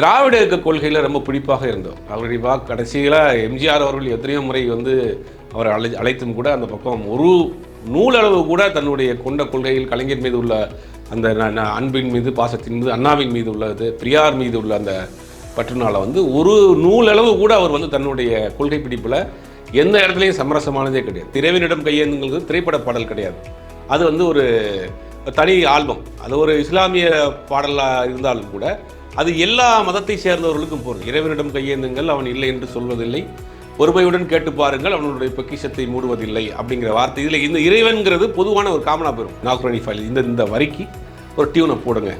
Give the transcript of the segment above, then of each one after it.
திராவிட இயக்க கொள்கையில் ரொம்ப பிடிப்பாக இருந்தோம். அவருடைய வா கடைசியில் எம்ஜிஆர் அவர்கள் எத்தனையோ முறை வந்து அவரை அழை அழைத்தும் கூட அந்த பக்கம் ஒரு நூலளவு கூட தன்னுடைய கொண்ட கொள்கையில் கலைஞர் மீது உள்ள அந்த அன்பின் மீது பாசத்தின் மீது அண்ணாவின் மீது உள்ளது பிரியார் மீது உள்ள அந்த பற்றுனால வந்து ஒரு நூலளவு கூட அவர் வந்து தன்னுடைய கொள்கை பிடிப்பில் எந்த இடத்துலையும் சமரசமானதே கிடையாது. திரைவினிடம் கையேந்துங்கிறது திரைப்பட பாடல் கிடையாது. அது வந்து ஒரு தனி ஆல்பம். அது ஒரு இஸ்லாமிய பாடலாக இருந்தாலும் கூட அது எல்லா மதத்தை சேர்ந்தவர்களுக்கும் பொருள். இறைவனிடம் கையேந்துங்கள் அவன் இல்லை என்று சொல்வதில்லை. பொறுமையுடன் கேட்டு பாருங்கள் அவனுடைய பொக்கிஷத்தை மூடுவதில்லை அப்படிங்கிற வார்த்தை. இதில் இந்த இறைவன்கிறது பொதுவான ஒரு காமனா பெறும் நாகுரணி ஃபைல் இந்த இந்த வரிக்கு ஒரு டியூனை போடுங்க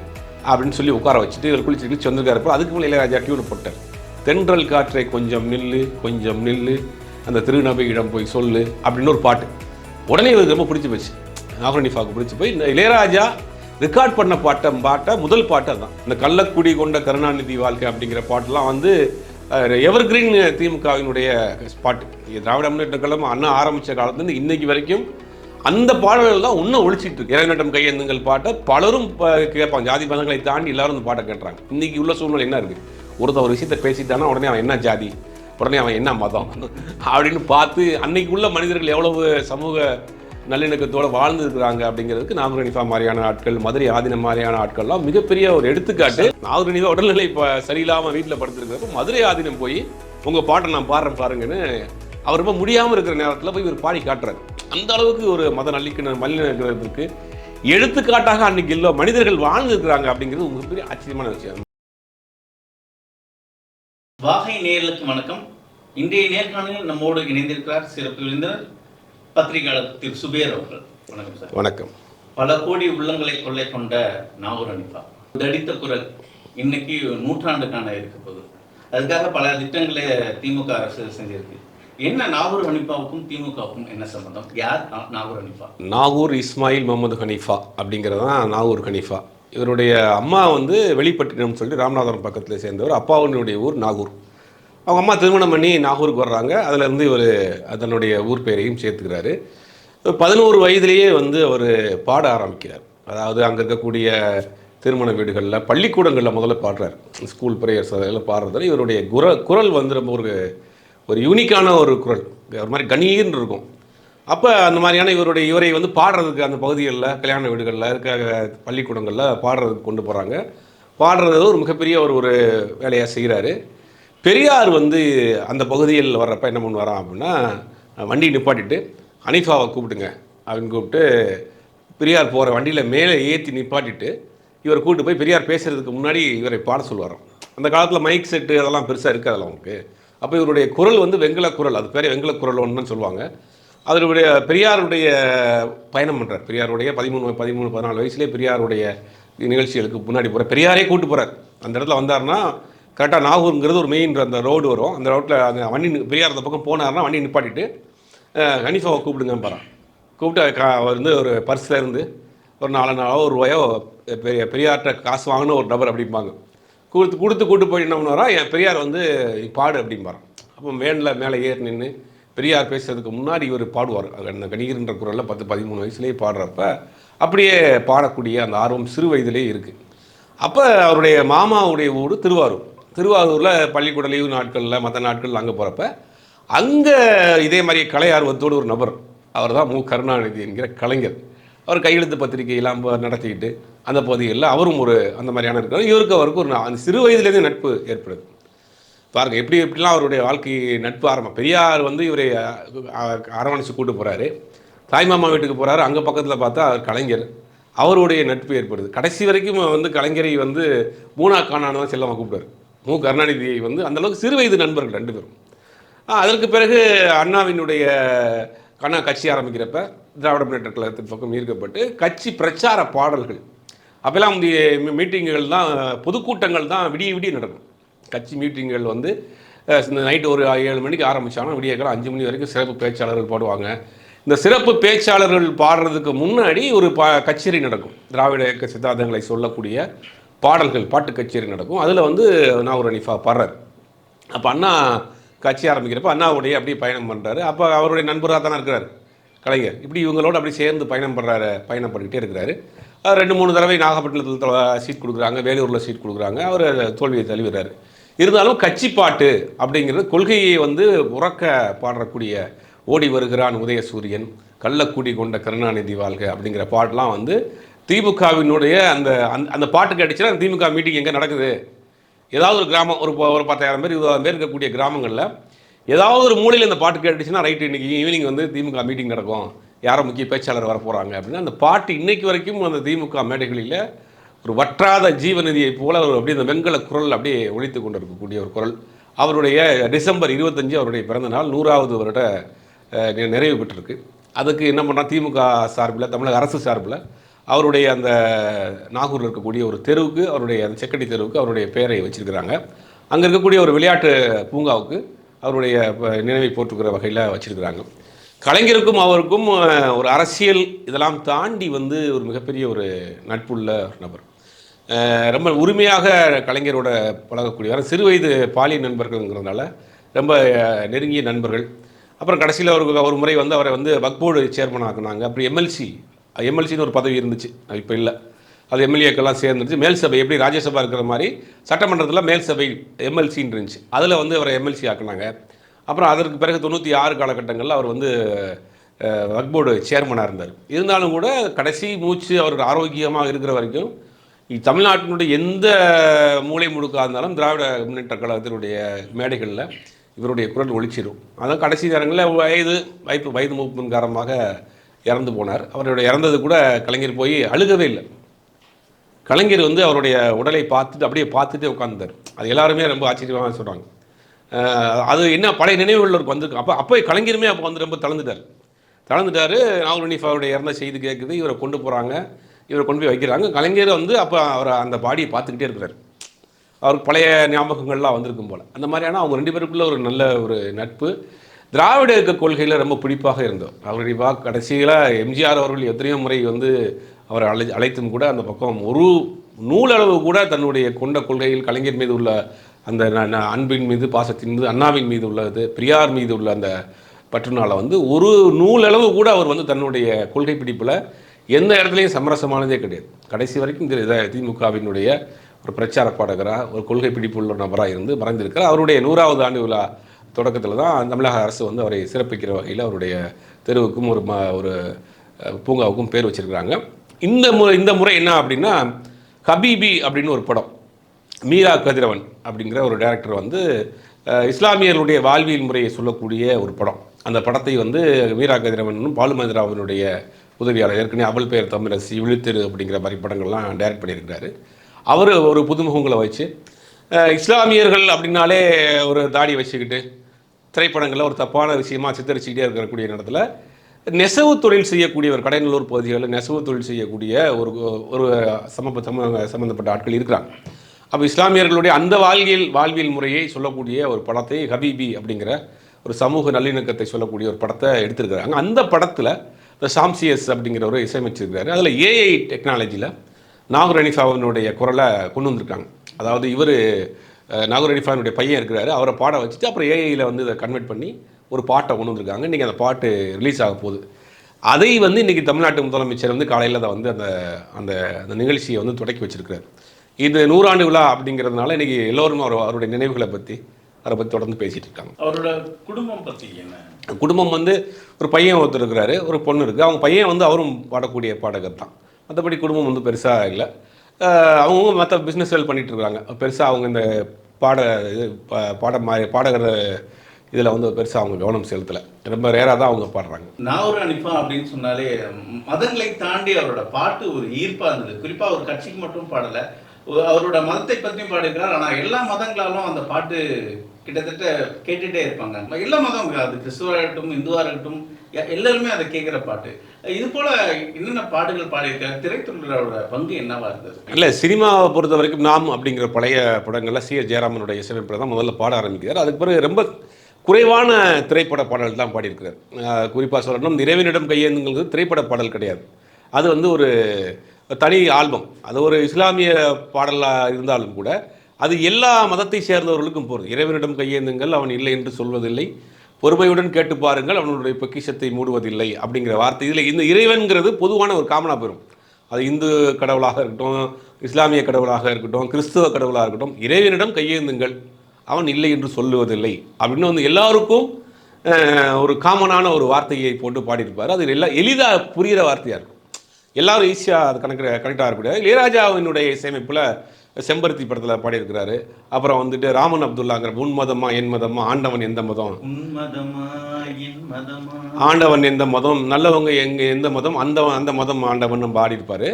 அப்படின்னு சொல்லி உட்கார வச்சுட்டு இதில் குளிச்சு குளிச்சு வந்திருக்காரு. அதுக்கு மேலே இளையராஜா டியூனை போட்டார். தென்றல் காற்றை கொஞ்சம் நில்லு கொஞ்சம் நில்லு அந்த திருநபையிடம் போய் சொல்லு அப்படின்னு ஒரு பாட்டு. உடனே இவருக்கு ரொம்ப பிடிச்சி போச்சு. நாகரணிஃபாவுக்கு பிடிச்சி போய் இந்த இளையராஜா ரெக்கார்ட் பண்ண பாட்டை பாட்டை முதல் பாட்டை தான் இந்த கள்ளக்குடி கொண்ட கருணாநிதி வாழ்க்கை அப்படிங்கிற பாட்டெல்லாம் வந்து எவர் கிரீன் திமுகவினுடைய பாட்டு. இது திராவிட முன்னேற்ற கழகம் அண்ணா ஆரம்பித்த காலத்துலேருந்து இன்னைக்கு வரைக்கும் அந்த பாடல்கள் தான் இன்னும் ஒழிச்சிட்டு இருக்கு. இறைநட்டம் கையெழுந்துங்கள் பாட்டை பலரும் கேட்பாங்க. ஜாதி மதங்களை தாண்டி எல்லாரும் இந்த பாட்டை கேட்டுறாங்க இன்னைக்கு உள்ள சூழ்நிலை என்ன இருக்குது ஒருத்தன் ஒரு விஷயத்தை பேசிட்டானா உடனே அவன் என்ன ஜாதி? உடனே அவன் என்ன மதம்? அப்படின்னு பார்த்து அன்னைக்கு உள்ள மனிதர்கள் எவ்வளவு சமூக நல்லிணக்கத்தோட வாழ்ந்து இருக்கிறாங்க அப்படிங்கிறதுக்கு நாகரணிஃபா மாதிரியான ஆட்கள் மதுரை ஆதீனம் மாதிரியான ஆட்கள்லாம் மிகப்பெரிய ஒரு எடுத்துக்காட்டு. நாகரணிஃபா உடல்நிலை இப்போ சரியில்லாமல் வீட்டில் படுத்துருக்கிறப்ப மதுரை ஆதீனம் போய் உங்கள் பாட்டை நான் பாடுறேன் பாருங்கன்னு அவர் ரொம்ப முடியாமல் இருக்கிற நேரத்தில் போய் இவர் பாடி காட்டுறாரு. அந்த அளவுக்கு ஒரு மத நல்லிக்கண மல்லிணக்கிறதுக்கு எடுத்துக்காட்டாக அன்னைக்கு இல்லை மனிதர்கள் வாழ்ந்து இருக்கிறாங்க அப்படிங்கிறது மிகப்பெரிய ஆச்சரியமான விஷயம். வாகை நேர்களுக்கு வணக்கம். இன்றைய நேர்காணலில் நம்மோடு இணைந்திருக்கிறார் சிறப்பு விருந்தினர் பத்திரிகையாளர் திரு சுபேர் அவர்கள். வணக்கம் சார். வணக்கம். பல கோடி உள்ளங்களை கொள்ளை கொண்ட நாகூர் அனிஃபா தடித்த குரல் இன்னைக்கு நூற்றாண்டு காண இருக்க போகுது. அதுக்காக பல திட்டங்களை திமுக அரசு செஞ்சிருக்கு. என்ன நாகூர் ஹனிஃபாவுக்கும் திமுகவுக்கும் என்ன சம்பந்தம்? யார் நாகூர் ஹனிஃபா நாகூர் இஸ்மாயில் முகமது ஹனீஃபா அப்படிங்கிறது தான் நாகூர் ஹனீஃபா. இவருடைய அம்மா வந்து வெளிப்பட்டினம் சொல்லி ராமநாதபுரம் பக்கத்தில் சேர்ந்தவர். அப்பாவுடைய ஊர் நாகூர். அவங்க அம்மா திருமணம் பண்ணி நாகூருக்கு வர்றாங்க. அதுலேருந்து இவர் அதனுடைய ஊர் பெயரையும் சேர்த்துக்கிறாரு. பதினோரு வயதிலேயே வந்து அவர் பாட ஆரம்பிக்கிறார். அதாவது அங்கே இருக்கக்கூடிய திருமண வீடுகளில் பள்ளிக்கூடங்களில் முதல்ல பாடுறார். ஸ்கூல் ப்ரேயர்ஸ் அதெல்லாம் பாடுறதுல இவருடைய குர குரல் வந்து ரொம்ப ஒரு ஒரு யூனிக்கான ஒரு குரல். ஒரு மாதிரி கணீர்னு இருக்கும். அப்போ அந்த மாதிரியான இவருடைய இவரை வந்து பாடுறதுக்கு அந்த பகுதிகளில் கல்யாண வீடுகளில் இருக்க பள்ளிக்கூடங்களில் பாடுறதுக்கு கொண்டு போகிறாங்க பாடுறது ஒரு மிகப்பெரிய ஒரு ஒரு வேலையாக செய்கிறாரு பெரியார் வந்து அந்த பகுதியில் வர்றப்ப என்ன பண்ணுவாராம் அப்படின்னா வண்டி நிப்பாட்டிட்டு ஹனீஃபாவை கூப்பிட்டுங்க அப்படின்னு கூப்பிட்டு பெரியார் போகிற வண்டியில் மேலே ஏற்றி நிப்பாட்டிட்டு இவரை கூப்பிட்டு போய் பெரியார் பேசுகிறதுக்கு முன்னாடி இவரை பாட சொல்லுவாராம் அந்த காலத்தில் மைக் செட்டு அதெல்லாம் பெருசாக இருக்காதுல்ல அவங்களுக்கு. அப்போ இவருடைய குரல் வந்து வெங்கல குரல் அது பேர் வெங்கல குரல் ஒன்றுன்னு சொல்லுவாங்க. அதனுடைய பெரியாருடைய பயணம் பண்ணுறார் பெரியாருடைய பதிமூணு பதிமூணு பதினாலு வயசுலேயே பெரியாருடைய நிகழ்ச்சிகளுக்கு முன்னாடி போகிற பெரியாரே கூப்பிட்டு போகிறார் அந்த இடத்துல வந்தாருன்னா கரெக்டாக நாகூருங்கிறது ஒரு மெயின் அந்த ரோடு வரும். அந்த ரோட்டில் அந்த வண்டி பெரியார் அந்த பக்கம் போனார்னா வண்டி நிப்பாட்டிட்டு அஹ், ஹனீஃபாவை கூப்பிடுங்க பாறான் கூப்பிட்டு கா அவர் வந்து ஒரு பர்ஸில் இருந்து ஒரு நாலு நாளோ ஒரு ரூபாயோ பெரிய பெரியார்கிட்ட காசு வாங்கின ஒரு நபர் அப்படிம்பாங்க. கொடுத்து கொடுத்து கூட்டு போய் என்ன பண்ணுவாரா என் பெரியார் வந்து பாடு அப்படிம்பாரான் அப்போ மேனில் மேலே ஏறி நின்று பெரியார் பேசுறதுக்கு முன்னாடி இவர் பாடுவார். அந்த கணிகர்ன்ற குரலில் பத்து பதிமூணு வயசுலேயே பாடுறப்ப அப்படியே பாடக்கூடிய அந்த ஆர்வம் சிறு வயதிலே இருக்குது அப்போ அவருடைய மாமாவுடைய ஊர் திருவாரூர். திருவாரூரில் பள்ளிக்கூட லீவு நாட்களில் மற்ற நாட்களில் அங்கே போகிறப்ப அங்கே இதே மாதிரி கலை ஆர்வத்தோடு ஒரு நபர் அவர் தான் மு. கருணாநிதி என்கிற கலைஞர். அவர் கையெழுத்து பத்திரிகையெல்லாம் நடத்திக்கிட்டு அந்த பகுதிகளில் அவரும் ஒரு அந்த மாதிரியான இருக்கிறார் இவருக்கு அவருக்கு ஒரு அந்த சிறு வயதுலேருந்து நட்பு ஏற்படுது. பாருங்க எப்படி எப்படிலாம் அவருடைய வாழ்க்கை நட்பு ஆரம்பம் பெரியார் வந்து இவரை அரவணைச்சு கூட்டு போகிறாரு தாய்மாமா வீட்டுக்கு போகிறாரு அங்கே பக்கத்தில் பார்த்தா அவர் கலைஞர். அவருடைய நட்பு ஏற்படுது. கடைசி வரைக்கும் வந்து கலைஞரை வந்து மூணா காணான்னு தான் செல்லமாக கூப்பிடுவார் மு. கருணாநிதியை வந்து அந்தளவுக்கு சிறு வயது நண்பர்கள் ரெண்டு பேரும். அதற்கு பிறகு அண்ணாவினுடைய கண்ணா கட்சி ஆரம்பிக்கிறப்ப திராவிட முன்னேற்ற கழகத்தின் பக்கம் ஈர்க்கப்பட்டு கட்சி பிரச்சார பாடல்கள். அப்போல்லாம் இந்த மீட்டிங்குகள் தான் பொதுக்கூட்டங்கள் தான் விடிய விடிய நடக்கும். கட்சி மீட்டிங்குகள் வந்து நைட்டு ஒரு ஏழு மணிக்கு ஆரம்பிச்சாங்கன்னா விடிய காலம் அஞ்சு மணி வரைக்கும் சிறப்பு பேச்சாளர்கள் பாடுவாங்க. இந்த சிறப்பு பேச்சாளர்கள் பாடுறதுக்கு முன்னாடி ஒரு பா கச்சேரி நடக்கும். திராவிட இயக்க சித்தாந்தங்களை சொல்லக்கூடிய பாடல்கள் பாட்டு கச்சேரி நடக்கும். அதில் வந்து நான் ஒரு அனிஃபா பாடுறாரு. அப்போ அண்ணா கட்சி ஆரம்பிக்கிறப்ப அண்ணாவுடைய அப்படியே பயணம் பண்ணுறாரு அப்போ அவருடைய நண்பராக தானே இருக்கிறார் கலைஞர். இப்படி இவங்களோட அப்படியே சேர்ந்து பயணம் பண்ணுறாரு பயணம் பண்ணிக்கிட்டே இருக்கிறாரு. ரெண்டு மூணு தடவை நாகப்பட்டினத்தில் சீட் கொடுக்குறாங்க வேலூரில் சீட் கொடுக்குறாங்க. அவர் தோல்வியை தழுவிறாரு இருந்தாலும் கட்சி பாட்டு அப்படிங்கிறது கொள்கையை வந்து உறக்க பாடக்கூடிய ஓடி வருகிறான் உதயசூரியன் கள்ளக்குடி கொண்ட கருணாநிதி வாழ்க அப்படிங்கிற பாட்டெலாம் வந்து திமுகவினுடைய அந்த அந்த அந்த பாட்டு கேட்டுச்சுன்னா திமுக மீட்டிங் எங்கே நடக்குது? ஏதாவது ஒரு கிராமம் ஒரு ஒரு பத்தாயிரம் பேர் இருபதாயிரம் பேர் இருக்கக்கூடிய கிராமங்களில் ஏதாவது ஒரு மூலையில் இந்த பாட்டு கேட்டுச்சுன்னா ரைட்டு இன்னைக்கு ஈவினிங் வந்து திமுக மீட்டிங் நடக்கும். யாரோ முக்கிய பேச்சாளர் வர போகிறாங்க அப்படின்னா அந்த பாட்டு இன்றைக்கு வரைக்கும் அந்த திமுக மேடைகளில் ஒரு வற்றாத ஜீவநதியை போல ஒரு அப்படியே அந்த வெங்கல குரல் அப்படியே ஒழித்து கொண்டு இருக்கக்கூடிய ஒரு குரல். அவருடைய டிசம்பர் இருபத்தஞ்சு அவருடைய பிறந்த நாள் நூறாவது வருட நிறைவு பெற்றிருக்கு. அதுக்கு என்ன பண்ணா திமுக சார்பில் தமிழக அரசு சார்பில் அவருடைய அந்த நாகூரில் இருக்கக்கூடிய ஒரு தெருவுக்கு அவருடைய அந்த செக்கடி தெருவுக்கு அவருடைய பெயரை வச்சுருக்கிறாங்க. அங்கே இருக்கக்கூடிய ஒரு விளையாட்டு பூங்காவுக்கு அவருடைய நினைவை போற்றுக்கிற வகையில் வச்சுருக்கிறாங்க. கலைஞருக்கும் அவருக்கும் ஒரு அரசியல் இதெல்லாம் தாண்டி வந்து ஒரு மிகப்பெரிய ஒரு நட்புள்ள ஒரு நபர். ரொம்ப உரிமையாக கலைஞரோட பழகக்கூடியவர். சிறு வயது பாலியல் நண்பர்கள்ங்கிறதுனால ரொம்ப நெருங்கிய நண்பர்கள். அப்புறம் கடைசியில் அவருக்கு ஒரு முறை வந்து அவரை வந்து வக்போர்டு சேர்மன் ஆக்குனாங்க. அப்புறம் எம்எல்சி எம்எல்சின்னு ஒரு பதவி இருந்துச்சு. இப்போ இல்லை. அது எம்எல்ஏக்கெல்லாம் சேர்ந்துருச்சு. மேல் சபை எப்படி ராஜ்யசபா இருக்கிற மாதிரி சட்டமன்றத்தில் மேல் சபை எம்எல்சின்னு இருந்துச்சு. அதில் வந்து அவரை எம்எல்சி ஆக்குனாங்க. அப்புறம் அதற்கு பிறகு தொண்ணூற்றி ஆறு காலகட்டங்களில் அவர் வந்து வக்போர்டு சேர்மனாக இருந்தார். இருந்தாலும் கூட கடைசி மூச்சு அவர் ஆரோக்கியமாக இருக்கிற வரைக்கும் தமிழ்நாட்டினுடைய எந்த மூலை முடுக்காக இருந்தாலும் திராவிட முன்னேற்ற கழகத்தினுடைய மேடைகளில் இவருடைய குரல் ஒழிச்சிடும் அதான் கடைசி நேரங்களில் வயது வாய்ப்பு வயது மூப்பின் காரணமாக இறந்து போனார். அவருடைய இறந்தது கூட கலைஞர் போய் அழுகவே இல்லை. கலைஞர் வந்து அவருடைய உடலை பார்த்துட்டு அப்படியே பார்த்துட்டே உட்கார்ந்தார். அது எல்லாருமே ரொம்ப ஆச்சரியமாக சொல்கிறாங்க அது என்ன பழைய நினைவுகள் அவருக்கு வந்திருக்கு. அப்போ அப்போ கலைஞருமே அப்போ வந்து ரொம்ப தளர்ந்துட்டார். தளர்ந்துட்டார் நாகூர் ஹனீஃபாவுடைய இறந்த செய்தி கேட்குது இவரை கொண்டு போகிறாங்க இவரை கொண்டு போய் வைக்கிறாங்க. கலைஞர் வந்து அப்போ அவர் அந்த பாடியை பார்த்துக்கிட்டே இருக்கிறார். அவருக்கு பழைய ஞாபகங்கள்லாம் வந்திருக்கும் போல். அந்த மாதிரியான அவங்க ரெண்டு பேருக்குள்ள ஒரு நல்ல ஒரு நட்பு. திராவிட இயக்க கொள்கையில் ரொம்ப பிடிப்பாக இருந்தோம். அவருடைய வா கடைசியில் எம்ஜிஆர் அவர்கள் எத்தனையோ முறை வந்து அவரை அழை அழைத்தும் கூட அந்த பக்கம் ஒரு நூலளவு கூட தன்னுடைய கொண்ட கொள்கையில் கலைஞர் மீது உள்ள அந்த அன்பின் மீது பாசத்தின் மீது அண்ணாவின் மீது உள்ளது பெரியார் மீது உள்ள அந்த பற்றுனால வந்து ஒரு நூலளவு கூட அவர் வந்து தன்னுடைய கொள்கை பிடிப்பில் எந்த இடத்துலையும் சமரசமானதே கிடையாது. கடைசி வரைக்கும் இந்த திமுகவினுடைய ஒரு பிரச்சார பாடகராக ஒரு கொள்கை பிடிப்புள்ள நபராக இருந்து மறைந்திருக்கிறார். அவருடைய நூறாவது ஆண்டு விழா தொடக்கத்தில் தான் தமிழக அரசு வந்து அவரை சிறப்பிக்கிற வகையில் அவருடைய தெருவுக்கும் ஒரு ம ஒரு பூங்காவுக்கும் பேர் வச்சிருக்கிறாங்க. இந்த முறை இந்த முறை என்ன அப்படின்னா ஹபீபி அப்படின்னு ஒரு படம் மீரா கதிரவன் அப்படிங்கிற ஒரு டேரக்டர் வந்து இஸ்லாமியர்களுடைய வாழ்வியல் முறையை சொல்லக்கூடிய ஒரு படம். அந்த படத்தை வந்து மீரா கதிரவனும் பாலுமந்திராவனுடைய உதவியாளர் ஏற்கனவே அவள் பெயர் தமிழரசி விழுத்தெரு அப்படிங்கிற மாதிரி படங்கள்லாம் டைரக்ட் பண்ணியிருக்கிறாரு. அவர் ஒரு புதுமுகங்களை வச்சு இஸ்லாமியர்கள் அப்படின்னாலே ஒரு தாடி வச்சுக்கிட்டு திரைப்படங்களில் ஒரு தப்பான விஷயமா சித்தரிச்சுக்கிட்டே இருக்கக்கூடிய இடத்துல நெசவு தொழில் செய்யக்கூடிய ஒரு கடைநல்லூர் பகுதிகளில் நெசவு தொழில் செய்யக்கூடிய ஒரு ஒரு சமப சம சம்மந்தப்பட்ட ஆட்கள் இருக்கிறாங்க. அப்போ இஸ்லாமியர்களுடைய அந்த வாழ்வியல் வாழ்வியல் முறையை சொல்லக்கூடிய ஒரு படத்தை ஹபீபி அப்படிங்கிற ஒரு சமூக நல்லிணக்கத்தை சொல்லக்கூடிய ஒரு படத்தை எடுத்திருக்கிறாங்க. அந்த படத்தில் இந்த சாம்சியஸ் அப்படிங்கிற ஒரு இசையமைச்சிருக்கிறாரு. அதில் ஏஐ டெக்னாலஜியில் நாகூர் அனிஃபாவினுடைய குரலை கொண்டு வந்திருக்காங்க. அதாவது இவர் நாகூர் அனிஃபாவினுடைய பையன் இருக்கிறாரு. அவரை பாட வச்சுட்டு அப்புறம் ஏஐயில் வந்து இதை கன்வெர்ட் பண்ணி ஒரு பாட்டை கொண்டு வந்திருக்காங்க. இன்றைக்கி அந்த பாட்டு ரிலீஸ் ஆக போகுது. அதை வந்து இன்றைக்கி தமிழ்நாட்டு முதலமைச்சர் வந்து காலையில் அதை வந்து அந்த அந்த அந்த நிகழ்ச்சியை வந்து தொடக்கி வச்சிருக்கிறார். இது நூறாண்டு விழா அப்படிங்கிறதுனால இன்றைக்கி எல்லோரும் அவர் அவருடைய நினைவுகளை பற்றி அதை பற்றி தொடர்ந்து பேசிகிட்டு இருக்காங்க. அவரோட குடும்பம் பத்தி என்ன? குடும்பம் வந்து ஒரு பையன் ஒருத்தர் இருக்கிறாரு ஒரு பொண்ணு இருக்குது அவங்க பையன் வந்து அவரும் பாடக்கூடிய பாடகர் தான். மற்றபடி குடும்பம் வந்து பெருசாக இல்லை. அவங்க மற்ற பிஸ்னஸ்கள் பண்ணிட்டு இருக்காங்க பெருசாக அவங்க இந்த பாட இது பா- பாட மாதிரி பாடகர் இதில் வந்து பெருசாக அவங்க கவனம் செலுத்தலை. ரொம்ப ரேராக தான் அவங்க பாடுறாங்க. நான் ஒரு அனுப்பா அப்படின்னு சொன்னாலே மதங்களை தாண்டி அவரோட பாட்டு ஒரு ஈர்ப்பாக இருந்தது. குறிப்பாக ஒரு கட்சிக்கு மட்டும் பாடலை. அவரோட மதத்தை பற்றியும் பாடுகிறார் ஆனால் எல்லா மதங்களாலும் அந்த பாட்டு கிட்டத்தட்ட கேட்டுகிட்டே இருப்பாங்க. எல்லா மதம் அது கிறிஸ்துவாக இருக்கட்டும் இந்துவாக இருக்கட்டும் எல்லாருமே அதை கேட்குற பாட்டு. இது போல என்னென்ன பாட்டுகள் பாடியிருக்காரு? திரைத்துறையோட பங்கு என்னவா இருந்தது? இல்லை சினிமாவை பொறுத்த வரைக்கும் நாம் அப்படிங்கிற பழைய படங்களில் சி. எஸ். ஜெயராமனுடைய இசையமைப்பில் தான் முதல்ல பாட ஆரம்பிக்கிறார். அதுக்கு பிறகு ரொம்ப குறைவான திரைப்பட பாடல் தான் பாடியிருக்கிறார். குறிப்பாக சொல்லணும் இறைவனிடம் கையேந்துங்கிறது திரைப்பட பாடல் கிடையாது. அது வந்து ஒரு தனி ஆல்பம். அது ஒரு இஸ்லாமிய பாடலாக இருந்தாலும் கூட அது எல்லா மதத்தை சேர்ந்தவர்களுக்கும் போகிறது இறைவனிடம் கையேந்துங்கள் அவன் இல்லை என்று சொல்வதில்லை. பொறுமையுடன் கேட்டு பாருங்கள் அவனுடைய பொக்கிஷத்தை மூடுவதில்லை அப்படிங்கிற வார்த்தை. இதில் இந்த இறைவன்கிறது பொதுவான ஒரு காமனாக பெறும் அது இந்து கடவுளாக இருக்கட்டும் இஸ்லாமிய கடவுளாக இருக்கட்டும் கிறிஸ்துவ கடவுளாக இருக்கட்டும் இறைவனிடம் கையேந்துங்கள் அவன் இல்லை என்று சொல்லுவதில்லை. அப்படின்னு வந்து எல்லாருக்கும் ஒரு காமனான ஒரு வார்த்தையை போட்டு பாடியிருப்பார். அது எல்லாம் எளிதாக புரிகிற வார்த்தையாக இருக்கும். எல்லாரும் ஈஸியாக அது கணக்கு கரெக்டாக இருக்கக்கூடாது இளையராஜாவினுடைய இசையமைப்பில் செம்பருத்தி படத்தில் பாடியிருக்கிறாரு. அப்புறம் வந்துட்டு ராமன் அப்துல்லாங்கிற உன் மதமா என் மதமா ஆண்டவன் எந்த மதம்? ஆண்டவன் எந்த மதம்? நல்லவங்க எங்க எந்த மதம்? அந்த அந்த மதம் ஆண்டவன் பாடியிருப்பாரு.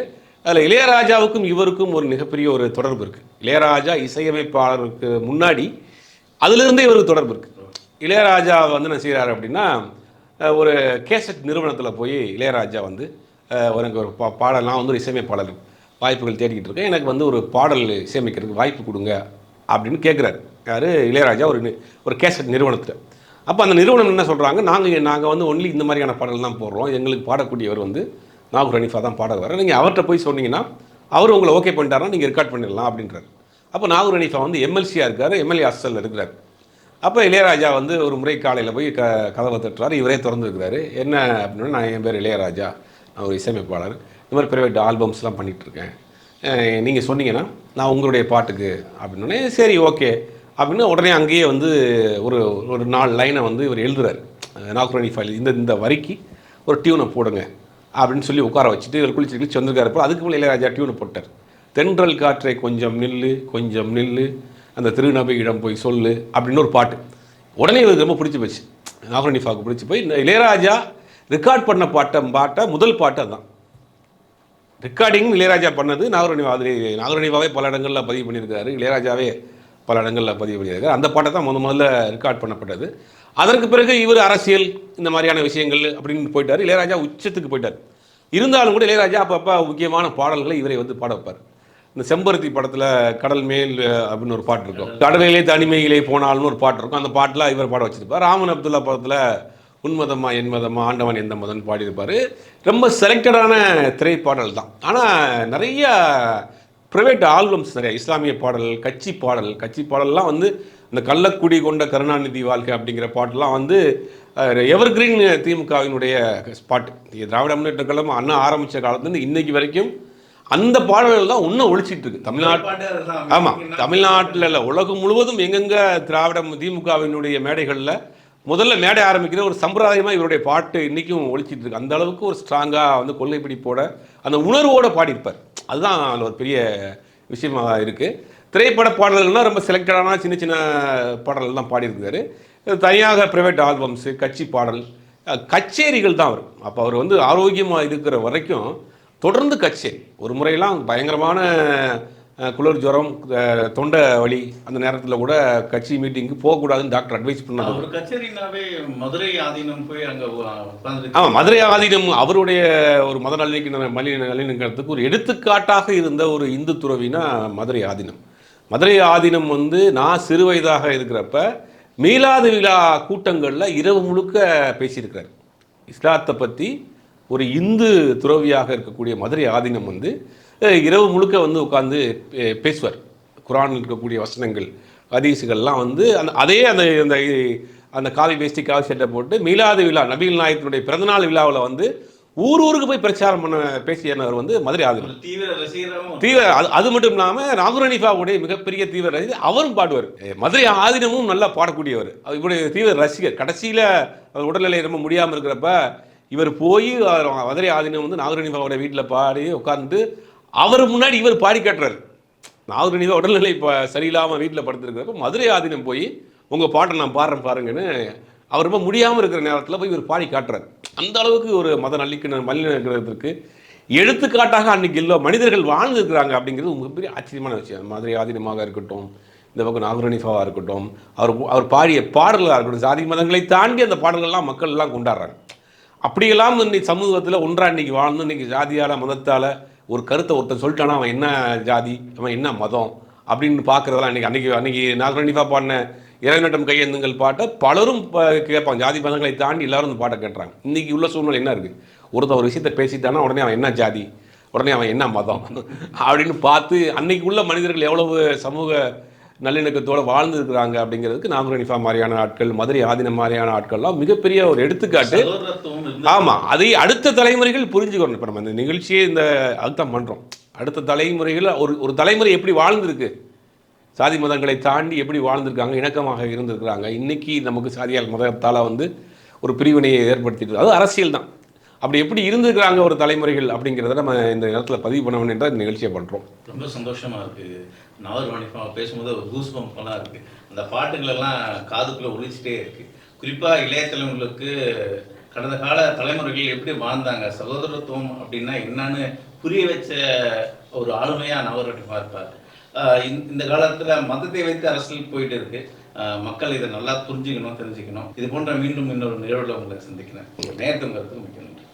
அதில் இளையராஜாவுக்கும் இவருக்கும் ஒரு மிகப்பெரிய ஒரு தொடர்பு இருக்கு. இளையராஜா இசையமைப்பாளருக்கு முன்னாடி அதிலிருந்தே இவருக்கு தொடர்பு இருக்கு. இளையராஜா வந்து என்ன செய்கிறாரு அப்படின்னா ஒரு கேசட் நிறுவனத்தில் போய் இளையராஜா வந்து எனக்கு ஒரு பா பாடல் நான் வந்து ஒரு இசையமைப்பாளர். வாய்ப்புகள் தேடிக்கிட்டு இருக்கேன். எனக்கு வந்து ஒரு பாடல் இசையமைக்கிறதுக்கு வாய்ப்பு கொடுங்க அப்படின்னு கேட்குறாரு யார்? இளையராஜா ஒரு நி- ஒரு கேசட் நிறுவனத்தில். அப்போ அந்த நிறுவனம் என்ன சொல்கிறாங்க நாங்கள் நாங்கள் வந்து ஒன்லி இந்த மாதிரியான பாடல் தான் போடுறோம். எங்களுக்கு பாடக்கூடியவர் வந்து நாகூர் ஹனீஃபா தான் பாடவர் நீங்கள் அவர்கிட்ட போய் சொன்னீங்கன்னா அவர் உங்களை ஓகே பண்ணிட்டாருன்னா நீங்கள் ரெக்கார்ட் பண்ணிடலாம் அப்படின்றாரு. அப்போ நாகூர் ஹனீஃபா வந்து எம்எல்சியாக இருக்கார். எம்எல்ஏ ஹாஸ்டலில் இருக்கிறார். அப்போ இளையராஜா வந்து ஒரு முறை காலையில் போய் க கதவை தட்டுறாரு. இவரே திறந்துருக்கிறாரு. என்ன அப்படின்னா நான் என் பேர் இளையராஜா. நான் ஒரு இசையமைப்பாளர். இந்த மாதிரி ப்ரைவேட் ஆல்பம்ஸ்லாம் பண்ணிகிட்ருக்கேன் நீங்கள் சொன்னீங்கன்னா நான் உங்களுடைய பாட்டுக்கு அப்படின்னே சரி ஓகே. அப்படின்னு உடனே அங்கேயே வந்து ஒரு ஒரு நாலு லைனை வந்து இவர் எழுதுறாரு. நாகுரணி ஃபைல் இந்த இந்த வரிக்கு ஒரு டியூனை போடுங்க அப்படின்னு சொல்லி உட்கார வச்சுட்டு இவர் குளிச்சு குளிச்சு வந்திருக்காரு. அப்போ அதுக்கு மேலே இளையராஜா டியூனை போட்டார். தென்றல் காற்றை கொஞ்சம் நில்லு கொஞ்சம் நில்லு அந்த திருநபையிடம் போய் சொல்லு அப்படின்னு ஒரு பாட்டு. உடனே இவருக்கு ரொம்ப பிடிச்சி போச்சு. நாகரணிஃபாவுக்கு பிடிச்சி போய் இந்த இளையராஜா ரெக்கார்ட் பண்ண பாட்டை பாட்டை முதல் பாட்டு அதுதான் ரெக்கார்டிங் இளையராஜா பண்ணது நாகரணி நாகரணிவாவே பல இடங்களில் பதிவு பண்ணியிருக்காரு. இளையராஜாவே பல இடங்களில் பதிவு பண்ணியிருக்காரு. அந்த பாட்டை தான் முத முதல்ல ரெக்கார்ட் பண்ணப்பட்டது. அதற்கு பிறகு இவர் அரசியல் இந்த மாதிரியான விஷயங்கள் அப்படின்னு போயிட்டார். இளையராஜா உச்சத்துக்கு போயிட்டார். இருந்தாலும் கூட இளையராஜா அப்பப்போ முக்கியமான பாடல்களை இவரை வந்து பாட வைப்பார். இந்த செம்பருத்தி படத்தில் கடல் மேல் அப்படின்னு ஒரு பாட்டு இருக்கும். கடலிலே தனிமையிலே போனால்னு ஒரு பாட்டு இருக்கும். அந்த பாட்டில் இவர் பாட வச்சிருப்பார். ராமன் அப்துல்லா படத்தில் உன்மதமா என் மதமா ஆண்டவன் எந்த மதம் பாடியிருப்பார். ரொம்ப செலக்டடான திரைப்பாடல் தான். ஆனால் நிறைய ப்ரைவேட் ஆல்பம்ஸ் நிறைய இஸ்லாமிய பாடல் கட்சி பாடல் கட்சி பாடல்லாம் வந்து இந்த கள்ளக்குடி கொண்ட கருணாநிதி வாழ்க்கை அப்படிங்கிற பாட்டெல்லாம் வந்து எவர்கிரீன் திமுகவினுடைய ஸ்பாட் திராவிட முன்னேற்ற கழகம் அண்ணா ஆரம்பித்த காலத்துலேருந்து இன்னைக்கு வரைக்கும் அந்த பாடல்கள் தான் இன்னும் ஒழிச்சிட்டு இருக்கு. தமிழ்நாட்டு. ஆமாம் தமிழ்நாட்டில் இல்லை உலகம் முழுவதும் எங்கெங்க திராவிட திமுகவினுடைய மேடைகளில் முதல்ல மேடை ஆரம்பிக்கிற ஒரு சம்பிரதாயமாக இவருடைய பாட்டு இன்றைக்கும் ஒழிச்சிட்டு இருக்கு. அந்த அளவுக்கு ஒரு ஸ்ட்ராங்காக வந்து கொள்ளை பிடிப்போட அந்த உணர்வோடு பாடியிருப்பார். அதுதான் அதில் ஒரு பெரிய விஷயமாக இருக்குது திரைப்பட பாடல்கள்லாம் ரொம்ப செலக்டடான சின்ன சின்ன பாடல்கள் தான் பாடியிருக்காரு தனியாக ப்ரைவேட் ஆல்பம்ஸு கட்சி பாடல் கச்சேரிகள் தான் வரும். அப்போ அவர் வந்து ஆரோக்கியமாக இருக்கிற வரைக்கும் தொடர்ந்து கச்சேரி. ஒரு முறையெல்லாம் பயங்கரமான குளிர் ஜுரம் தொண்டை வலி அந்த நேரத்தில் கூட கட்சி மீட்டிங்க்கு போகக்கூடாதுன்னு டாக்டர் அட்வைஸ் பண்ணாங்க கச்சேரினாவே மதுரை ஆதீனம் போய் அங்க ஆமாம் மதுரை ஆதீனம் அவருடைய ஒரு மத நல்லிணக்க நல்லிணக்கத்துக்கு ஒரு எடுத்துக்காட்டாக இருந்த ஒரு இந்து துறவினா மதுரை ஆதீனம். மதுரை ஆதீனம் வந்து நான் சிறு வயதாக இருக்கிறப்ப மீலாது விழா கூட்டங்களில் இரவு முழுக்க பேசியிருக்கிறார். இஸ்லாத்தை பற்றி ஒரு இந்து துறவியாக இருக்கக்கூடிய மதுரை ஆதீனம் வந்து இரவு முழுக்க வந்து உட்காந்து பேசுவார். குரானில் இருக்கக்கூடிய வசனங்கள் ஹதீஸுகள்லாம் வந்து அந்த அதே அந்த அந்த அந்த காவி வேஷ்டி காவி சட்டை போட்டு மீலாது விழா நபிகள் நாயகத்தினுடைய பிறந்தநாள் விழாவில் வந்து ஊர் ஊருக்கு போய் பிரச்சாரம் பண்ண பேசியவர் வந்து மதுரை ஆதீனம். ஒரு தீவிர அது அது மட்டும் இல்லாமல் நாகுரனிஃபாவுடைய மிகப்பெரிய தீவிர ரசிகர் அவரும் பாடுவார். மதுரை ஆதீனமும் நல்லா பாடக்கூடியவர். இவருடைய தீவிர ரசிகர். கடைசியில் அவர் உடல்நிலை ரொம்ப முடியாமல் இருக்கிறப்ப இவர் போய் மதுரை ஆதீனம் வந்து நாகுரனிஃபாவுடைய வீட்டில் பாடி உட்காந்து அவர் முன்னாடி இவர் பாடி காட்டுறாரு. நாகுரனிஃபா உடல்நிலை இப்போ சரியில்லாமல் வீட்டில் படுத்துருக்கிறப்ப மதுரை ஆதீனம் போய் உங்கள் பாட்டை நான் பாடுறேன் பாருங்கன்னு அவர் ரொம்ப முடியாமல் இருக்கிற நேரத்தில் போய் இவர் பாடி காட்டுறாரு. அந்த அளவுக்கு ஒரு மத நல்லிக்க மல்லிணக்கிறதுக்கு எடுத்துக்காட்டாக அன்னைக்கு இல்லை மனிதர்கள் வாழ்ந்துருக்கிறாங்க அப்படிங்கிறது மிகப்பெரிய ஆச்சரியமான விஷயம். மதுரை ஆதீனமாக இருக்கட்டும் இந்த பக்கம் நாகரணிஃபாவாக இருக்கட்டும் அவர் அவர் பாடிய பாடல்களாக இருக்கட்டும் ஜாதி மதங்களை தாண்டி அந்த பாடல்கள்லாம் மக்கள் எல்லாம் கொண்டாடுறாங்க. அப்படியெல்லாம் இன்னைக்கு சமூகத்தில் ஒன்றா இன்னைக்கு வாழ்ந்து இன்னைக்கு ஜாதியால் மதத்தால் ஒரு கருத்தை ஒருத்தன் சொல்லிட்டானா அவன் என்ன ஜாதி அவன் என்ன மதம் அப்படின்னு பார்க்குறதெல்லாம் அன்றைக்கி அன்றைக்கி அன்றைக்கி நாகரணிஃபா பாடின இறைநட்டம் கையெழுந்துங்கள் பாட்டை பலரும் ப- கேட்பாங்க. ஜாதி மதங்களை தாண்டி எல்லாரும் இந்த பாட்டை கேட்டுறாங்க. இன்றைக்கி உள்ள சூழ்நிலை என்ன இருக்குது ஒருத்தன் ஒரு விஷயத்தை பேசிட்டானா உடனே அவன் என்ன ஜாதி? உடனே அவன் என்ன மதம்? அப்படின்னு பார்த்து அன்னைக்கு உள்ள மனிதர்கள் எவ்வளவு சமூக நல்லிணக்கத்தோடு வாழ்ந்துருக்கிறாங்க அப்படிங்கிறதுக்கு நாகூர் ஹனீஃபா மாதிரியான ஆட்கள் மதுரை ஆதீனம் மாதிரியான ஆட்கள்லாம் மிகப்பெரிய ஒரு எடுத்துக்காட்டு. ஆமாம் அதை அடுத்த தலைமுறைகள் புரிஞ்சுக்கணும். இப்போ நம்ம இந்த நிகழ்ச்சியே இந்த அதுதான் பண்ணுறோம் அடுத்த தலைமுறைகள் ஒரு ஒரு தலைமுறை எப்படி வாழ்ந்திருக்கு? சாதி மதங்களை தாண்டி எப்படி வாழ்ந்திருக்காங்க? இணக்கமாக இருந்திருக்கிறாங்க. இன்னைக்கு நமக்கு சாதியால் மதத்தால் வந்து ஒரு பிரிவினையை ஏற்படுத்திட்டு அது அரசியல் தான் அப்படி எப்படி இருந்திருக்கிறாங்க ஒரு தலைமுறைகள் அப்படிங்கிறத நம்ம இந்த நேரத்தில் பதிவு பண்ண வேண்டிய இந்த நிகழ்ச்சியை பண்ணுறோம் ரொம்ப சந்தோஷமாக இருக்குது நாவல் வணிகமா பேசும்போது ஒரு கூஸ் பம்ப்லாம் இருக்குது அந்த பாட்டுகளெல்லாம் காதுக்குள்ளே ஒழிச்சிட்டே இருக்குது குறிப்பாக இளைய தலைமுறைகளுக்கு கடந்த கால தலைமுறைகள் எப்படி வாழ்ந்தாங்க? சகோதரத்துவம் அப்படின்னா என்னன்னு புரிய வச்ச ஒரு ஆளுமையாக நாவர் வணிகமா இருப்பார் இந்த- காலத்தில் மதத்தை வைத்து அரசியல் போயிட்டு இருக்கு. மக்கள் இதை நல்லா புரிஞ்சுக்கணும் தெரிஞ்சுக்கணும். இது போன்ற மீண்டும் இன்னொரு நிகழ்வில் உங்களை சந்திக்கிறேன். நேரத்துங்கிறதுக்கு மிக்க நன்றி.